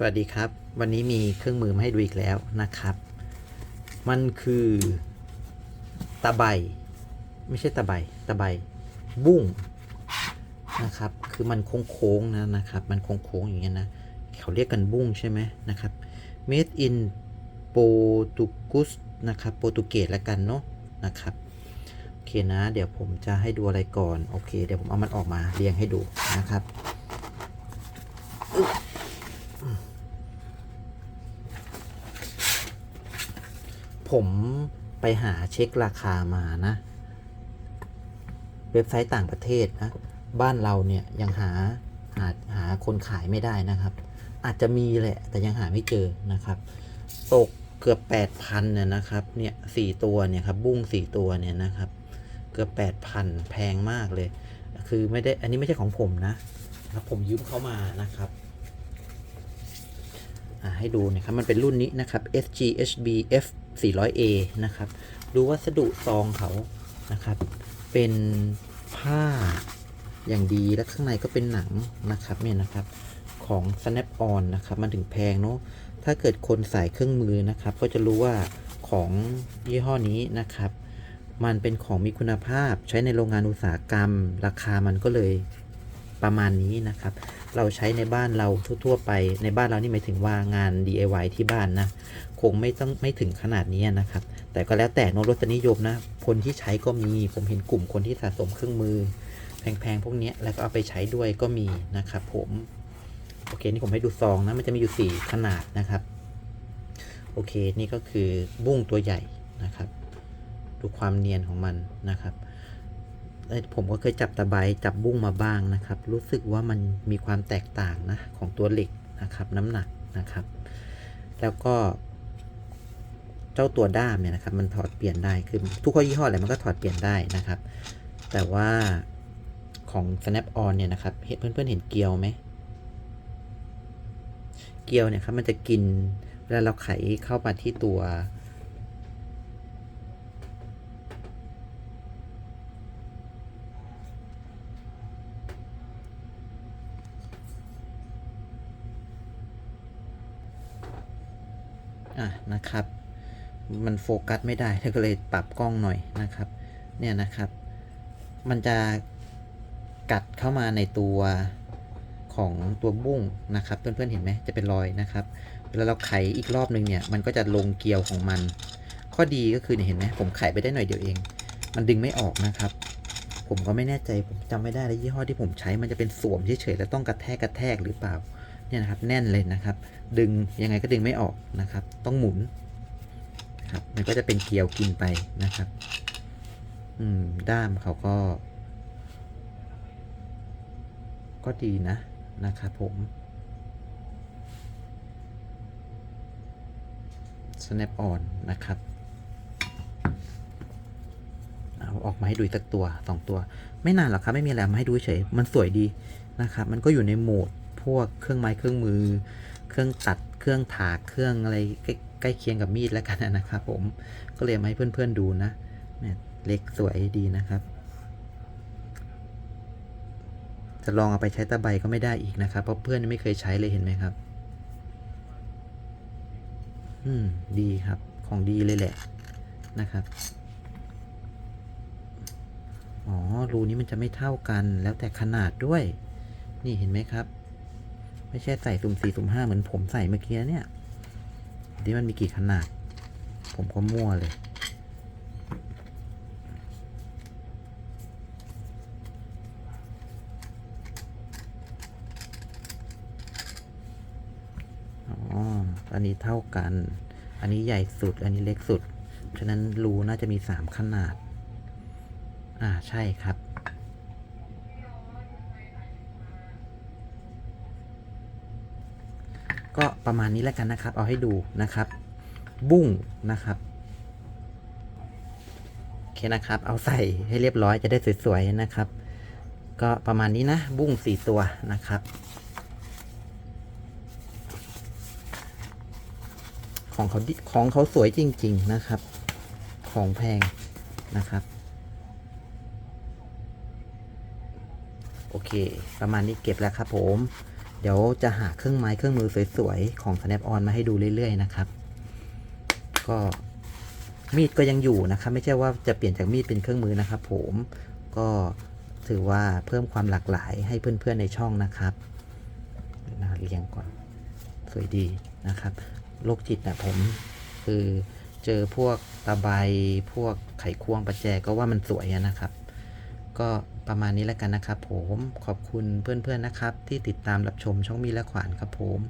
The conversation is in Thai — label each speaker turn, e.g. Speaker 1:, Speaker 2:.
Speaker 1: สวัสดีครับ วันนี้มีเครื่องมือมาให้ดูอีกแล้วนะครับ มันคือตะไบไม่ใช่ตะไบตะไบบุ้งนะครับ คือมันโค้งๆนะนะครับ มันโค้งๆอย่างเงี้ยนะเขาเรียกกันบุ้งใช่ไหมนะครับ made in Portuguese นะครับโปรตุเกสแล้วกันเนาะนะครับโอเคนะ เดี๋ยวผมจะให้ดูอะไรก่อนโอเค เดี๋ยวผมเอามันออกมาเรียงให้ดูนะครับ ผมไปหาเช็คราคามานะ เว็บไซต์ต่างประเทศนะ บ้านเราเนี่ยยังหาหาหาคนขายไม่ได้นะครับ อาจจะมีแหละ แต่ยังหาไม่เจอนะครับ ตกเกือบแปดพันเนี่ยนะครับ เนี่ยสี่ตัวเนี่ยครับ บุ้งสี่ตัวเนี่ยนะครับ เกือบแปดพันแพงมากเลย คือไม่ได้ อันนี้ไม่ใช่ของผมนะ ครับผมยืมเขามานะครับให้ดูนะครับ มันเป็นรุ่นนี้นะครับ SGHB F 400A นะครับ ดูวัสดุซองเขานะครับ เป็นผ้าอย่างดีและข้างในก็เป็นหนังนะครับเนี่ยนะครับของ Snap on นะครับ มันถึงแพงเนาะถ้าเกิดคนใส่เครื่องมือนะครับ ก็จะรู้ว่าของยี่ห้อนี้นะครับ มันเป็นของมีคุณภาพใช้ในโรงงานอุตสาหกรรม ราคามันก็เลย ประมาณนี้นะครับ เราใช้ในบ้านเราทั่วๆไป ในบ้านเรานี่หมายถึงว่างาน DIY ที่บ้านนะ คงไม่ต้องไม่ถึงขนาดนี้นะครับ แต่ก็แล้วแต่นรสนิยมนะ คนที่ใช้ก็มี ผมเห็นกลุ่มคนที่สะสมเครื่องมือ แพงๆพวกนี้แล้วก็เอาไปใช้ด้วยก็มีนะครับ ผม โอเค นี่ผมให้ดูซองนะ มันจะมีอยู่ 4 ขนาดนะครับ โอเค นี่ก็คือบุ้งตัวใหญ่นะครับ ดูความเนียนของมันนะครับ ผมก็เคยจับตะไบจับบุ้งมาบ้างนะครับ รู้สึกว่ามันมีความแตกต่างนะของตัวเหล็กนะครับ น้ำหนักนะครับ แล้วก็ เจ้าตัวด้ามเนี่ยนะครับ มันถอดเปลี่ยนได้คือทุกข้อยี่ห้ออะไรมันก็ถอดเปลี่ยนได้นะครับ แต่ว่าของ snap on เนี่ยนะครับเห็นเพื่อนๆเห็นเกลียวไหมเกลียวเนี่ยครับมันจะกินเวลาเราไขเข้ามาที่ตัว อะนะครับ มันโฟกัสไม่ได้ก็เลยปรับกล้องหน่อยนะครับ เนี่ยนะครับ มันจะกัดเข้ามาในตัวของตัวบุ้งนะครับ เพื่อนๆเห็นไหมจะเป็นรอยนะครับเวลาเราไขอีกรอบนึงเนี่ย มันก็จะลงเกลียวของมัน ข้อดีก็คือเห็นไหมผมไขไปได้หน่อยเดียวเอง มันดึงไม่ออกนะครับ ผมก็ไม่แน่ใจผมจำไม่ได้แล้วยี่ห้อที่ผมใช้มันจะเป็นสวมเฉยๆแล้วต้องกระแทกกระแทกหรือเปล่า เนี่ยนะครับแน่นเลยนะครับ ดึงยังไงก็ดึงไม่ออกนะครับ ต้องหมุนครับมันก็จะเป็นเกลียวกินไปนะครับ อืม ด้ามเขาก็ ก็ดีนะนะครับผม snap on นะครับเอาออกมาให้ดูสักตัวสองตัว ไม่นานหรอกครับ ไม่มีอะไรมาให้ดูเฉย มันสวยดีนะครับ มันก็อยู่ในโหมด วกเครื่องไม้เครื่องมือ เครื่องตัดเครื่องถากเครื่องอะไรใกล้ใกล้เคียงกับมีดแล้วกันนะครับ ผมก็เลยมาให้เพื่อนๆดูนะเนี่ยเล็กสวยดีนะครับ จะลองเอาไปใช้ตะไบก็ไม่ได้อีกนะครับ เพราะเพื่อนไม่เคยใช้เลยเห็นไหมครับ อืมดีครับของดีเลยแหละนะครับอ๋อรูนี้มันจะไม่เท่ากันแล้วแต่ขนาดด้วย นี่เห็นไหมครับ ไม่ใช่ใส่สุ่มสี่สุ่มห้าเหมือนผมใส่เมื่อกี้เนี่ยที่มันมีกี่ขนาด ผมก็มั่วเลยอ๋ออันนี้เท่ากัน อันนี้ใหญ่สุด อันนี้เล็กสุด ฉะนั้นรูน่าจะมีสามขนาด อ่า ใช่ครับ ก็ประมาณนี้แล้วกันนะครับ เอาให้ดูนะครับ บุ้งนะครับโอเคนะครับ เอาใส่ให้เรียบร้อยจะได้สวยๆนะครับ ก็ประมาณนี้นะ บุ้งสี่ตัวนะครับของเขาของเขาสวยจริง ๆ นะครับ ของแพงนะครับ โอเค ประมาณนี้เก็บแล้วครับผม เดี๋ยวจะหาเครื่องไม้เครื่องมือสวยๆ ของ Snap on มาให้ดูเรื่อยๆนะครับ ก็มีดก็ยังอยู่นะครับ ไม่ใช่ว่าจะเปลี่ยนจากมีดเป็นเครื่องมือนะครับ ผมก็ถือว่าเพิ่มความหลากหลายให้เพื่อนๆในช่องนะครับนะเรียงก่อนสวยดีนะครับโรคจิตนะผมคือเจอพวกตะไบพวกไขควงประแจก็ว่ามันสวยนะครับ ก็ ประมาณนี้แล้วกันนะครับผมขอบคุณเพื่อนๆนะครับ ที่ติดตามรับชมช่องมีและขวานครับผม